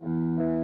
মোরা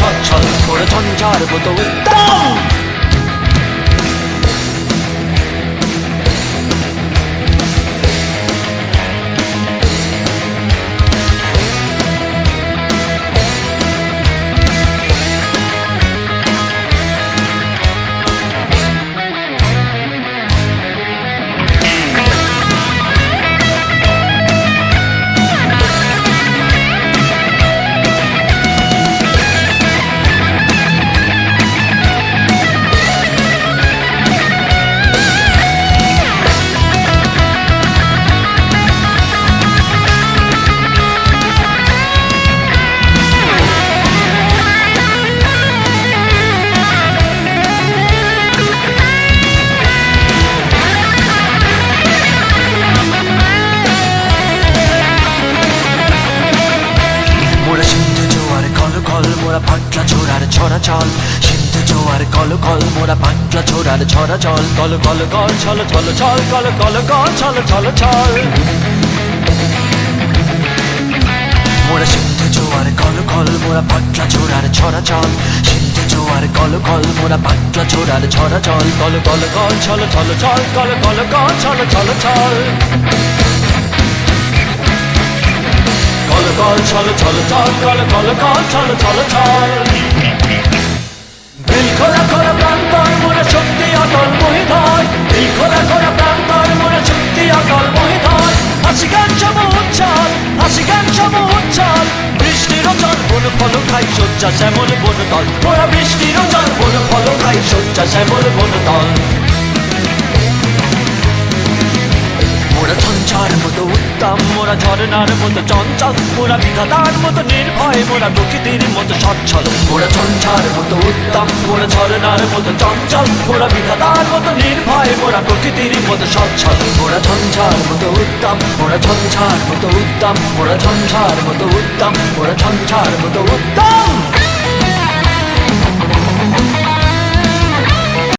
সচ্ছল করে ঝঞ্ঝার মতো উত্তম। ছোড়ার ছড়া চল, সিন্ধু জোয়ার কল কল, মোরা পাটলা ছোড়ার ছড়া চল, কল কল কল, ছল ছল ছল কল কল কল, ছল ছল ছল মোরা সিন্ধু জোয়ার কল কল, মোরা পাটলা ছোড়ার ছড়া চল, সিন্ধু জোয়ার কল কল, মোরা পাটলা ছোড়ার ছড়া চল, কল কল কল, ছল ছল ছল কল কল কল, ছল ছল ছল কল কল ছল ছল ছল কল কল কল ছল ছল ছল দিল খোলা খোলা প্রান্তর মোরা শক্তি অটল মহিধর দিল খোলা খোলা প্রান্তর মোরা শক্তি অটল মহিধর হাসি গান সম উচ্ছল হাসি গান সম উচ্ছল বৃষ্টির জল বন ফল খাই শয্যা শ্যামল বন তল মোরা বৃষ্টির জল বন ফল খাই শয্যা শ্যামল বন তল মোরা ঝঞ্ঝার মতো উত্তম, মোরা ঝরনার মতো চঞ্চল, মোরা বিধাতার মতো নির্ভয়, মোরা প্রকৃতির মতো সচ্ছল। মোরা ঝঞ্ঝার মতো উত্তম, মোরা ঝরনার মতো চঞ্চল, মোরা বিধাতার মতো নির্ভয়, মোরা প্রকৃতির মতো সচ্ছল। মোরা ঝঞ্ঝার মতো উত্তম, মোরা ঝঞ্ঝার মতো উত্তম, মোরা ঝঞ্ঝার মতো উত্তম, মোরা ঝঞ্ঝার মতো উত্তম।